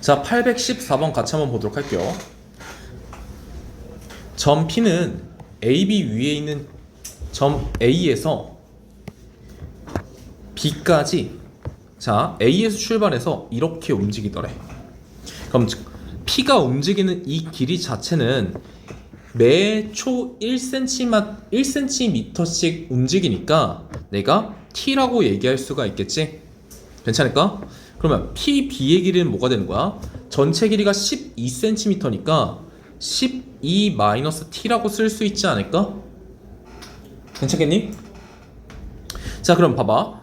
자, 814번 같이 한번 보도록 할게요. 점 P는 AB 위에 있는 점 A에서 B까지 자, A에서 출발해서 이렇게 움직이더래. 그럼 즉, P가 움직이는 이 길이 자체는 매초 1cm, 1cm씩 움직이니까 내가 T라고 얘기할 수가 있겠지? 괜찮을까? 그러면 PB의 길이는 뭐가 되는 거야? 전체 길이가 12cm니까 12-t라고 쓸 수 있지 않을까? 괜찮겠니? 자 그럼 봐봐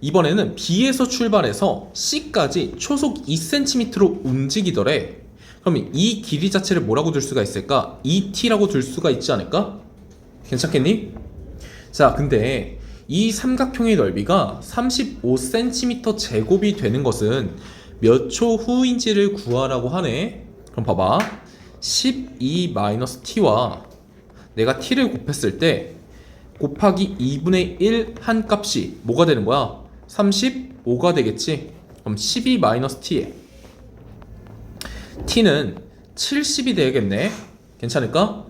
이번에는 B에서 출발해서 C까지 초속 2cm로 움직이더래 그러면 이 길이 자체를 뭐라고 둘 수가 있을까? 2t라고 둘 수가 있지 않을까? 괜찮겠니? 자 근데 이 삼각형의 넓이가 35cm 제곱이 되는 것은 몇 초 후인지를 구하라고 하네 그럼 봐봐 12-t와 내가 t를 곱했을 때 곱하기 2분의 1 한 값이 뭐가 되는 거야? 35가 되겠지? 그럼 12-t에 t는 70이 되겠네. 괜찮을까?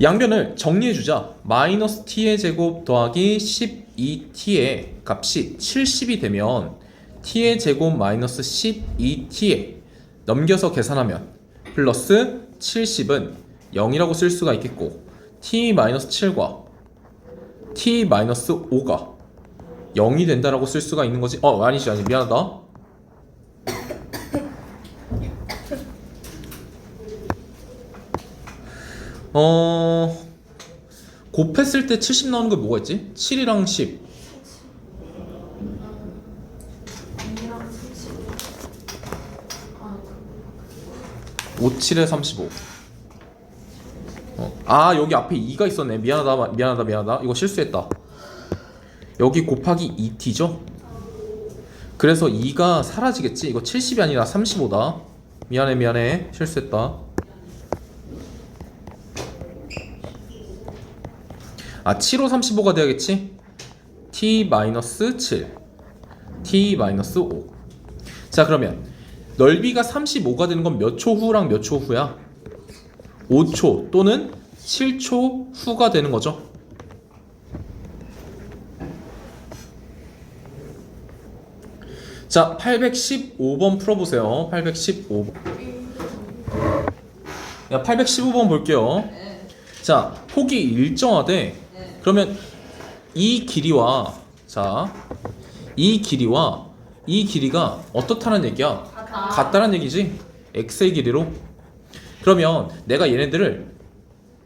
양변을 정리해주자. 마이너스 t의 제곱 더하기 12t의 값이 70이 되면 t의 제곱 마이너스 12t에 넘겨서 계산하면 플러스 70은 0이라고 쓸 수가 있겠고 t 마이너스 7과 t 마이너스 5가 0이 된다라고 쓸 수가 있는 거지. 어 아니지 아니 미안하다. 어 곱했을 때 70 나오는 게 뭐가 있지? 7이랑 10 2랑 30. 아, 5, 7에 35 어. 아 여기 앞에 2가 있었네 미안하다 미안하다 미안하다 이거 실수했다 여기 곱하기 2t죠? 그래서 2가 사라지겠지 이거 70이 아니라 35다 미안해 미안해 실수했다 아 7호 35가 돼야겠지? t-7 t-5 자 그러면 넓이가 35가 되는 건 몇 초 후랑 몇 초 후야? 5초 또는 7초 후가 되는 거죠. 자, 815번 풀어보세요. 815번. 야, 815번 볼게요. 자, 폭이 일정하대. 그러면 이 길이와 자, 이 길이와 이 길이가 어떻다는 얘기야? 같아. 같다는 얘기지. x의 길이로. 그러면 내가 얘네들을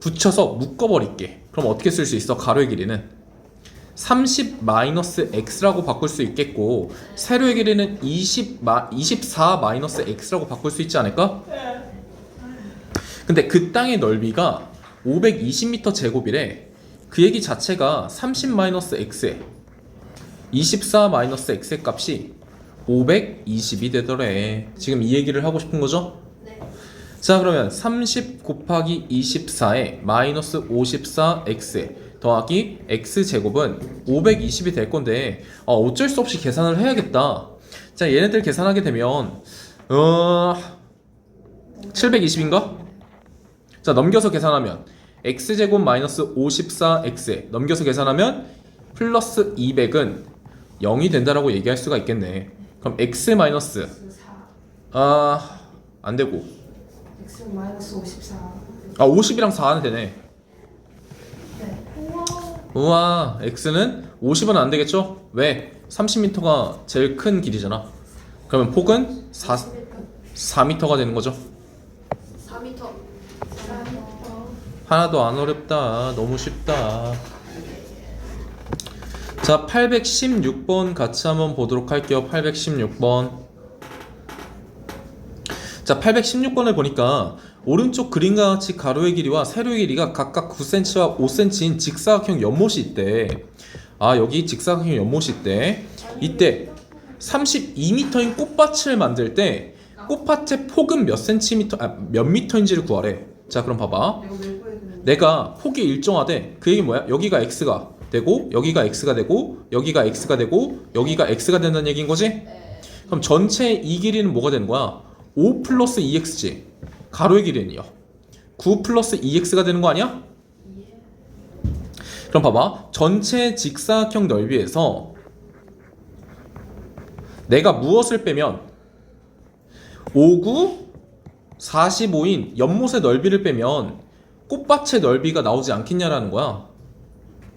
붙여서 묶어버릴게. 그럼 어떻게 쓸 수 있어? 가로의 길이는 30 마이너스 x라고 바꿀 수 있겠고 세로의 길이는 20 마, 24 마이너스 x라고 바꿀 수 있지 않을까? 근데 그 땅의 넓이가 520m 제곱이래. 그 얘기 자체가 30 마이너스 x에 24 마이너스 x의 값이 520이 되더래. 지금 이 얘기를 하고 싶은 거죠? 네. 자 그러면 30 곱하기 24에 마이너스 54x 더하기 x제곱은 520이 될 건데 어, 어쩔 수 없이 계산을 해야겠다 자 얘네들 계산하게 되면 어... 720인가? 자 넘겨서 계산하면 x제곱 마이너스 54x에 넘겨서 계산하면 플러스 200은 0이 된다라고 얘기할 수가 있겠네 그럼 x 마이너스 X 4. 아 안 되고 X 마이너스 54. 아 50이랑 4는 되네 네. 우와. 우와 x는 50은 안 되겠죠? 왜? 30m가 제일 큰 길이잖아 그러면 폭은 4, 4m가 되는 거죠 하나도 안 어렵다. 너무 쉽다. 자 816번 같이 한번 보도록 할게요. 816번. 자 816번을 보니까 오른쪽 그림과 같이 가로의 길이와 세로의 길이가 각각 9cm와 5cm인 직사각형 연못이 있대. 아 여기 직사각형 연못이 있대. 이때 32m인 꽃밭을 만들 때 꽃밭의 폭은 몇 cm 아, 몇 미터인지를 구하래? 자 그럼 봐봐 내가 폭이 일정하대. 그 얘기 뭐야? 여기가 x가 되고 여기가 x가 되고 여기가 x가 되고 여기가 x가 된다는 얘기인 거지? 그럼 전체 이 길이는 뭐가 되는 거야? 5 플러스 2x지. 가로의 길이는요. 9 플러스 2x가 되는 거 아니야? 그럼 봐봐. 전체 직사각형 넓이에서 내가 무엇을 빼면 59, 45인 연못의 넓이를 빼면 꽃밭의 넓이가 나오지 않겠냐라는 거야.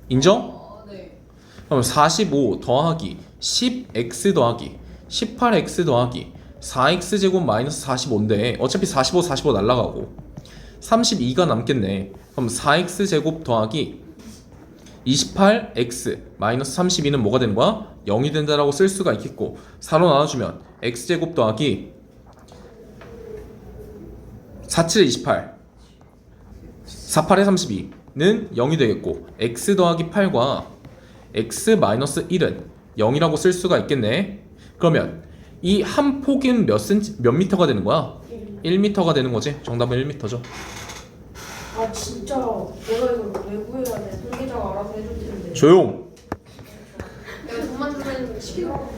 인정? 어, 네. 그럼 45 더하기 10x 더하기 18x 더하기 4x 제곱 마이너스 45인데 어차피 45 45 날라가고 32가 남겠네. 그럼 4x 제곱 더하기 28x 마이너스 32는 뭐가 되는 거야? 0이 된다라고 쓸 수가 있겠고 4로 나눠주면 x 제곱 더하기 47에 28 48에 32는 0이 되겠고 x 더하기 8과 x 마이너스 1은 0이라고 쓸 수가 있겠네. 그러면 이 한 폭은 몇 센치 몇 미터가 되는 거야? 1미터가 되는 거지. 정답은 1미터죠. 아 진짜 내가 이걸 왜 구해야 돼? 손기자가 알아서 해줄 텐데. 조용. 내가 돈만 주면 시키라고.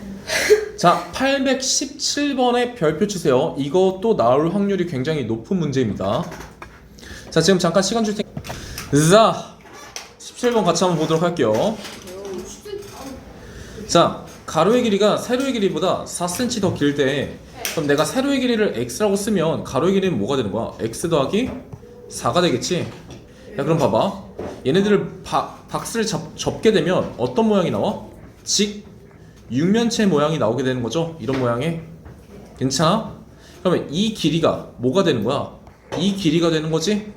자, 817번에 별표 주세요. 이것도 나올 확률이 굉장히 높은 문제입니다. 자, 지금 잠깐 시간 줄 테니 자, 17번 같이 한번 보도록 할게요. 자, 가로의 길이가 세로의 길이보다 4cm 더 길 때 그럼 내가 세로의 길이를 x라고 쓰면 가로의 길이는 뭐가 되는 거야? x 더하기 4가 되겠지? 야, 그럼 봐봐. 얘네들을 바, 박스를 잡, 접게 되면 어떤 모양이 나와? 직 육면체 모양이 나오게 되는 거죠. 이런 모양의 괜찮아? 그러면 이 길이가 뭐가 되는 거야? 이 길이가 되는 거지?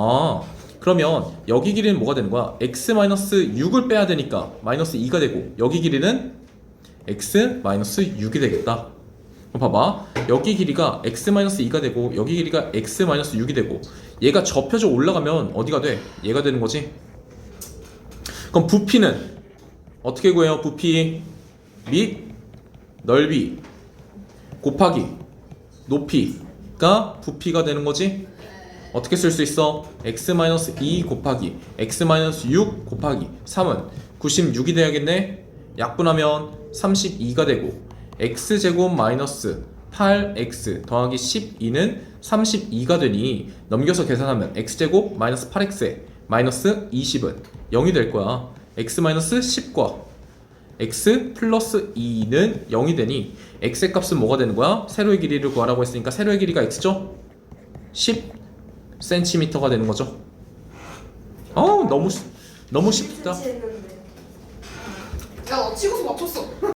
아 그러면 여기 길이는 뭐가 되는 거야? x 마이너스 6을 빼야 되니까 마이너스 2가 되고 여기 길이는 x 마이너스 6이 되겠다. 그럼 봐봐 여기 길이가 x 마이너스 2가 되고 여기 길이가 x 마이너스 6이 되고 얘가 접혀져 올라가면 어디가 돼? 얘가 되는 거지. 그럼 부피는 어떻게 구해요? 부피 및 넓이 곱하기 높이가 부피가 되는 거지? 어떻게 쓸 수 있어? x-2 곱하기 x-6 곱하기 3은 96이 돼야겠네? 약분하면 32가 되고 x제곱 마이너스 8x 더하기 12는 32가 되니 넘겨서 계산하면 x제곱 마이너스 8x에 마이너스 20은 0이 될 거야 x 마이너스 10과 x 플러스 2는 0이 되니 x의 값은 뭐가 되는 거야? 세로의 길이를 구하라고 했으니까 세로의 길이가 x죠? 10cm가 되는 거죠. 어 너무 쉽- 너무 쉽다. 야, 너 치고서 맞췄어.